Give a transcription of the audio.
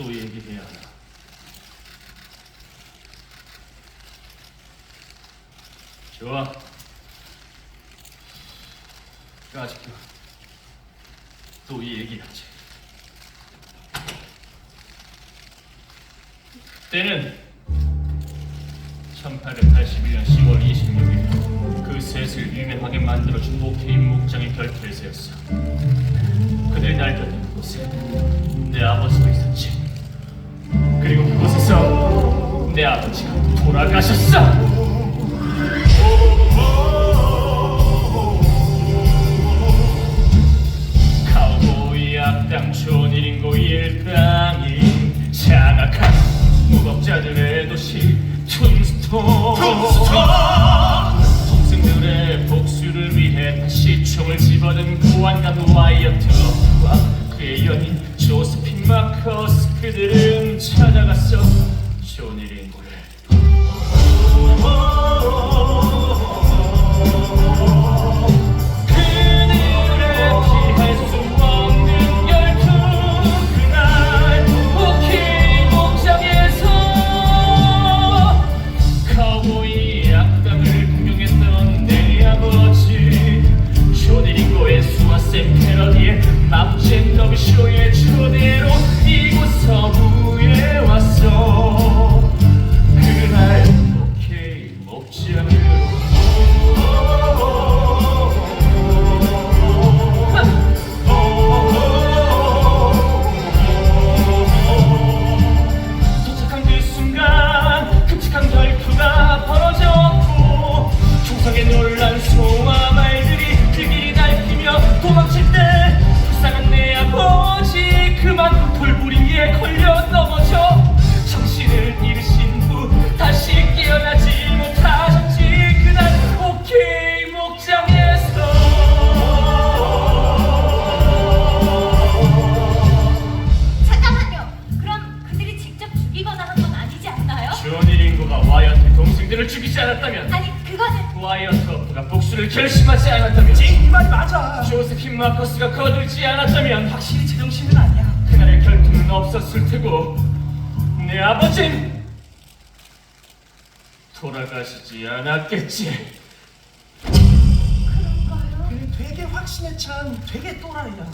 또 얘기해야 하나. 좋아. 아직도 또 얘기하지. 때는 1881년 10월 26일 그 셋을 유명하게 만들어준 오케인 목장의 결투에서였어. 그들이 날렸던 곳에 내 아버지 내 아버지가 돌아가셨어. 악당 존일인고 일당인 장악한 무법자들의 도시 툰스톤. 동생들의 복수를 위해 다시 총을 집어든 보안관 와이어트와 그의 연인 조스핀 마커스 그들은 찾아갔어. 존일인 카우보이 악당을 구경했던 내 아버지. 수아샘 패러디의 맘 존이링고가 와이어트 동생들을 죽이지 않았다면 아니 그거는 와이어트가 복수를 결심하지 않았다면 이 말이 맞아. 조세핀 마커스가 거들지 않았다면 확실히 제정신은 아니야. 그날의 결투는 없었을 테고 내 아버진 돌아가시지 않았겠지 그런가요? 그래, 되게 확신에 찬 되게 또라이야.